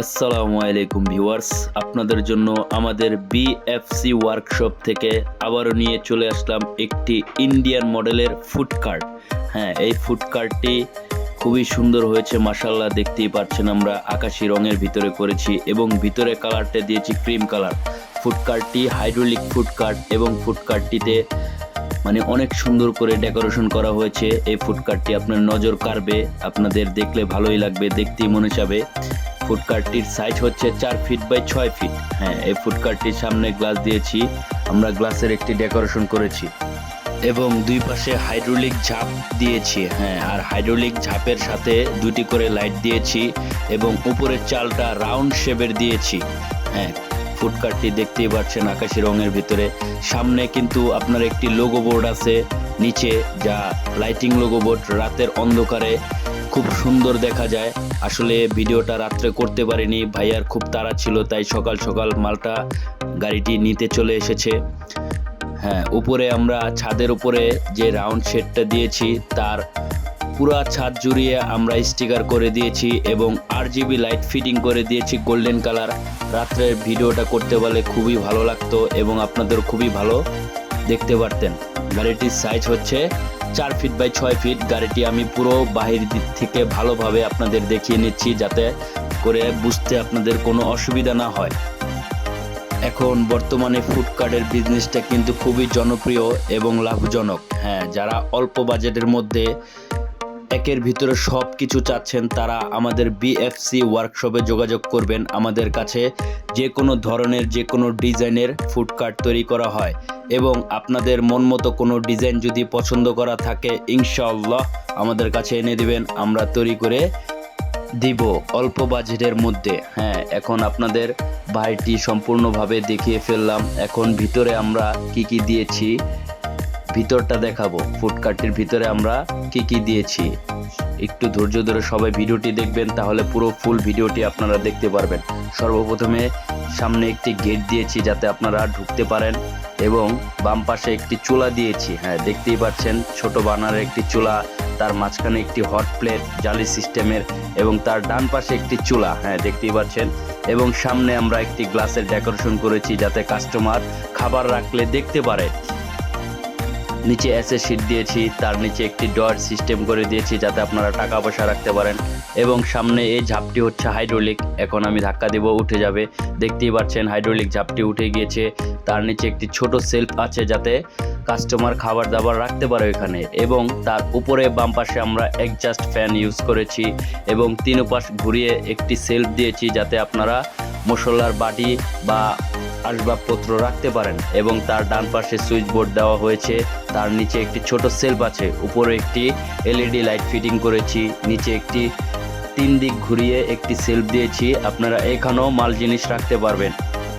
আসসালামু আলাইকুম ভিউয়ার্স। আপনাদের জন্য আমাদের বিএফসি ওয়ার্কশপ থেকে আবারও নিয়ে চলে আসলাম একটি ইন্ডিয়ান মডেলের ফুড কার্ট হ্যাঁ এই ফুড কার্টটি খুবই সুন্দর হয়েছে মাসাল্লাহ দেখতেই পাচ্ছেন আমরা। আকাশি রঙের ভিতরে করেছি এবং ভিতরে কালারটা দিয়েছি ক্রিম কালার ফুড কার্টটি হাইড্রোলিক ফুড কার্ট এবং ফুড কার্টটিতে মানে অনেক সুন্দর করে ডেকোরেশন করা হয়েছে। এই ফুড কার্টটি আপনার নজর কাড়বে, আপনাদের দেখলে ভালোই লাগবে, দেখতেই মনে চাবে। ফুড কার্টটির সাইজ হচ্ছে চার ফিট বাই ছয় ফিট হ্যাঁ এই ফুড কার্টটির সামনে গ্লাস দিয়েছি। আমরা গ্লাসের একটি ডেকোরেশন করেছি। এবং দুই পাশে হাইড্রোলিক ঝাঁপ দিয়েছি। হ্যাঁ আর হাইড্রোলিক ঝাঁপের সাথে দুটি করে লাইট দিয়েছি এবং উপরের চালটা রাউন্ড শেপের দিয়েছি। হ্যাঁ ফুড কার্টটি দেখতেই পাচ্ছেন আকাশি রঙের ভিতরে। সামনে কিন্তু আপনার একটি লোগো বোর্ড আছে, নিচে যা লাইটিং লোগো বোর্ড রাতের অন্ধকারে খুব সুন্দর দেখা যায়। আসলে ভিডিওটা রাত্রে করতে পারিনি, ভাইয়ার খুব তাড়া ছিল, তাই সকাল সকাল মালটা, গাড়িটি নিতে চলে এসেছে। হ্যাঁ উপরে আমরা ছাদের উপরে যে রাউন্ড শেডটা দিয়েছি, তার পুরা ছাদ জুড়িয়ে আমরা স্টিকার করে দিয়েছি এবং আর জিবি লাইট ফিটিং করে দিয়েছি গোল্ডেন কালার। রাত্রের ভিডিওটা করতে পারলে খুবই ভালো লাগতো এবং আপনাদের খুবই ভালো দেখতে পারতেন। গাড়িটির সাইজ হচ্ছে চার ফিট বাই ছয় ফিট গাড়িটি আমি পুরো বাহির দিক থেকে ভালোভাবে আপনাদের দেখিয়ে নিচ্ছি যাতে করে বুঝতে আপনাদের কোনো অসুবিধা না হয়। এখন বর্তমানে ফুডকার্টের বিজনেসটা কিন্তু খুবই জনপ্রিয় এবং লাভজনক। হ্যাঁ যারা অল্প বাজেটের মধ্যে একের ভিতরে সব কিছু চাচ্ছেন তারা। আমাদের বিএফসি ওয়ার্কশপে যোগাযোগ করবেন। আমাদের কাছে যে কোনো ধরনের যে কোনো ডিজাইনের ফুড কার্ট তৈরি করা হয়। এবং আপনাদের মন মতো কোনো ডিজাইন যদি পছন্দ করা থাকে, ইনশাআল্লাহ আমাদের কাছে এনে দিবেন। আমরা তৈরি করে দিব অল্প বাজেটের মধ্যে। হ্যাঁ এখন আপনাদের বাড়িটি সম্পূর্ণভাবে দেখিয়ে ফেললাম। এখন ভিতরে আমরা কি কি দিয়েছি? ভিতরটা দেখাবো। ফুডকার্টটির ভিতরে আমরা কি কি দিয়েছি। একটু ধৈর্য ধরে সবাই ভিডিওটি দেখবেন, তাহলে পুরো ফুল ভিডিওটি আপনারা দেখতে পারবেন। সর্বপ্রথমে সামনে একটি গেট দিয়েছি যাতে আপনারা ঢুকতে পারেন এবং বাম পাশে একটি চুলা দিয়েছি। হ্যাঁ দেখতেই পাচ্ছেন, ছোট বানার একটি চুলা, তার মাঝখানে একটি হট প্লেট, জালি সিস্টেমের, এবং তার ডান পাশে একটি চুলা। হ্যাঁ দেখতেই পাচ্ছেন, এবং সামনে আমরা একটি গ্লাসের ডেকোরেশন করেছি যাতে কাস্টমার খাবার রাখলে দেখতে পারে। নিচে এসে শিট দিয়েছি, তার নিচে একটি ডয়ার সিস্টেম করে দিয়েছি যাতে আপনারা টাকা পয়সা রাখতে পারেন। এবং সামনে এই ঝাপটি হচ্ছে হাইড্রোলিক এখন আমি ধাক্কা দেব, উঠে যাবে। দেখতেই পাচ্ছেন হাইড্রোলিক ঝাপটি উঠে গিয়েছে, তার নিচে একটি ছোট সেলফ আছে যাতে কাস্টমার খাবার দাবার রাখতে পারে এখানে এবং তার উপরে বাম পাশে আমরা একজাস্ট ফ্যান ইউজ করেছি এবং তিন পাশ ঘুরিয়ে একটি সেলফ দিয়েছি যাতে আপনারা মশলার বাটি বা আসবাবপত্র রাখতে পারেন এবং তার ডান পাশে সুইচ বোর্ড দেওয়া হয়েছে। তার নিচে একটি ছোট সেলফ আছে। উপরে একটি এলইডি লাইট ফিটিং করেছি। নিচে একটি তিন দিক ঘুরিয়ে একটি সেলফ দিয়েছি। আপনারা এখানেও মাল জিনিস রাখতে পারবেন।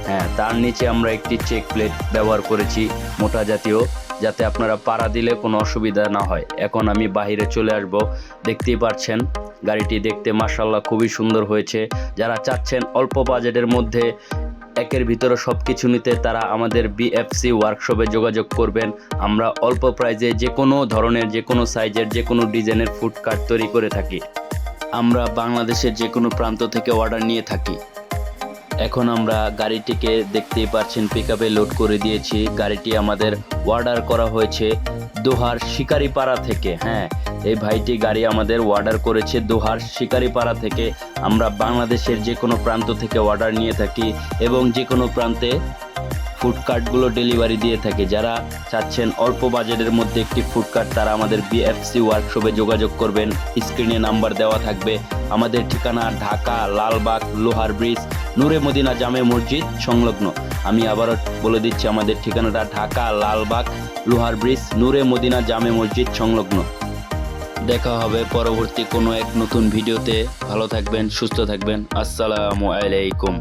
হ্যাঁ তার নিচে আমরা একটি চেক প্লেট ব্যবহার করেছি মোটা জাতীয়, যাতে আপনারা পাড়া দিলে কোনো অসুবিধা না হয়। এখন আমি বাহিরে চলে আসব। দেখতেই পাচ্ছেন গাড়িটি দেখতে মার্শাল্লাহ খুবই সুন্দর হয়েছে। যারা চাচ্ছেন অল্প বাজেটের মধ্যে একের ভিতরে সব কিছু নিতে তারা আমাদের বিএফসি ওয়ার্কশপে যোগাযোগ করবেন। আমরা অল্প প্রাইজে যে কোনো ধরনের যে কোনো সাইজের যে কোনো ডিজাইনের ফুড কার্ট তৈরি করে থাকি। আমরা বাংলাদেশের যে কোনো প্রান্ত থেকে অর্ডার নিয়ে থাকি। এখন আমরা গাড়িটিকে দেখতেই পাচ্ছেন পিক লোড করে দিয়েছি। গাড়িটি আমাদের অর্ডার করা হয়েছে। দোহার শিকারিপাড়া থেকে হ্যাঁ। এই ভাইটি গাড়ি আমাদের অর্ডার করেছে দোহার শিকারিপাড়া থেকে। আমরা বাংলাদেশের যে কোনো প্রান্ত থেকে অর্ডার নিয়ে থাকি এবং যে কোনো প্রান্তে ফুড কার্টগুলো ডেলিভারি দিয়ে থাকে। যারা চাচ্ছেন অল্প বাজেটের মধ্যে একটি ফুড কার্ট তারা আমাদের বিএফসি ওয়ার্কশপে যোগাযোগ করবেন। স্ক্রিনে নাম্বার দেওয়া থাকবে। আমাদের ঠিকানা ঢাকা, লালবাগ, লোহার ব্রিজ নূরে মদিনা জামে মসজিদ সংলগ্ন। আমি আবারও বলে দিচ্ছি, আমাদের ঠিকানাটা ঢাকা, লালবাগ লোহার ব্রিজ, নূরে মদিনা জামে মসজিদ সংলগ্ন। দেখা হবে পরবর্তী কোনো এক নতুন ভিডিওতে। ভালো থাকবেন, সুস্থ থাকবেন। আসসালামু আলাইকুম।